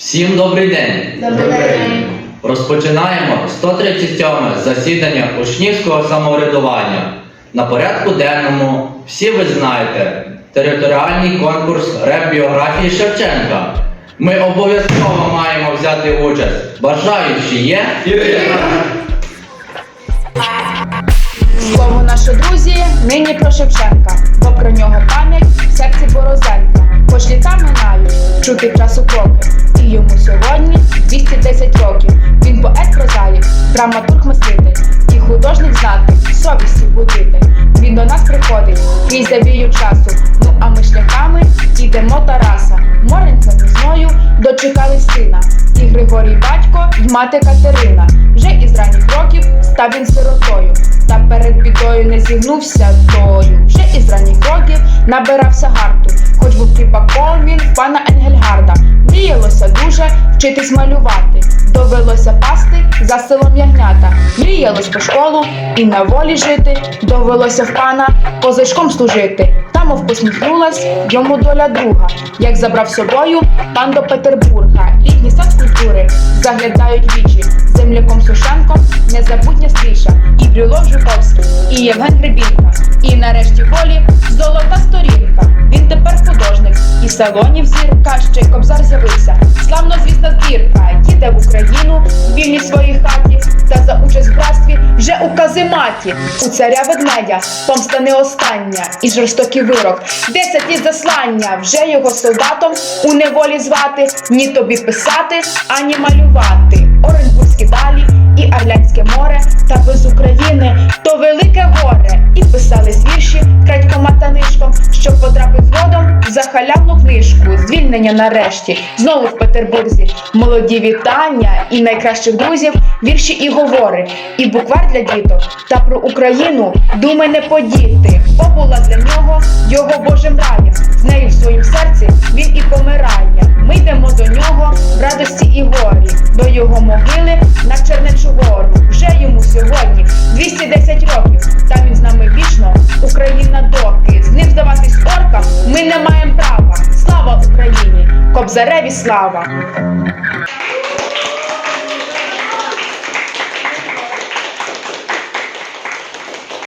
Всім добрий день! Добрий день. Розпочинаємо 137 засідання учнівського самоврядування. На порядку денному всі ви знаєте територіальний конкурс реп-біографії Шевченка. Ми обов'язково маємо взяти участь. Бажаючі є? Слово наше друзі, нині про Шевченка, бо про нього пам'ять в серці Борозенка. Хоч літа минають, чути часу кроки. І йому сьогодні 210 років. Він поет прозаїк, драматург мислитель і художник знати, совісті будити. Він до нас приходить крізь завію часу. Ну а ми шляхами ідемо Тараса. Моренця весною дочекали сина. І Григорій батько, й мати Катерина. Вже із ранніх років став він сиротою. Та перед бідою не зігнувся тою. Вже із ранніх років набирався гарту. Хоч був кріпаком він пана вчитись малювати. Довелося пасти за селом ягнята. Мріялось по школу і на волі жити. Довелося в пана позичком служити. Та мов посміхнулась йому доля друга. Як забрав собою пан до Петербурга. Літній сад культури заглядають вічі. Земляком Сушенком незабутня стріша. І Брюлов Жуковський, і Євген Гребінка. Салонів зірка, ще й кобзар з'явився. Славно звісна збірка, їде в Україну, в вільній своїй хаті, та за участь в братстві вже у казематі. У царя ведмедя помста не остання, і жорстокий вирок. Десять літ заслання, вже його солдатом у неволі звати, ні тобі писати, ані малювати. Оренбурзькі Звільнення нарешті знову в Петербурзі. Молоді вітання і найкращих друзів, вірші і говори, і буквар для діток. Та про Україну думи не подіти, бо була для нього його Божим раєм. З нею в своїм серці він і помирає. Ми йдемо до нього в радості і горі, до його могили на Чернечу гору. Вже йому сьогодні 210 років. Та він з нами вічно, Кобзареві слава!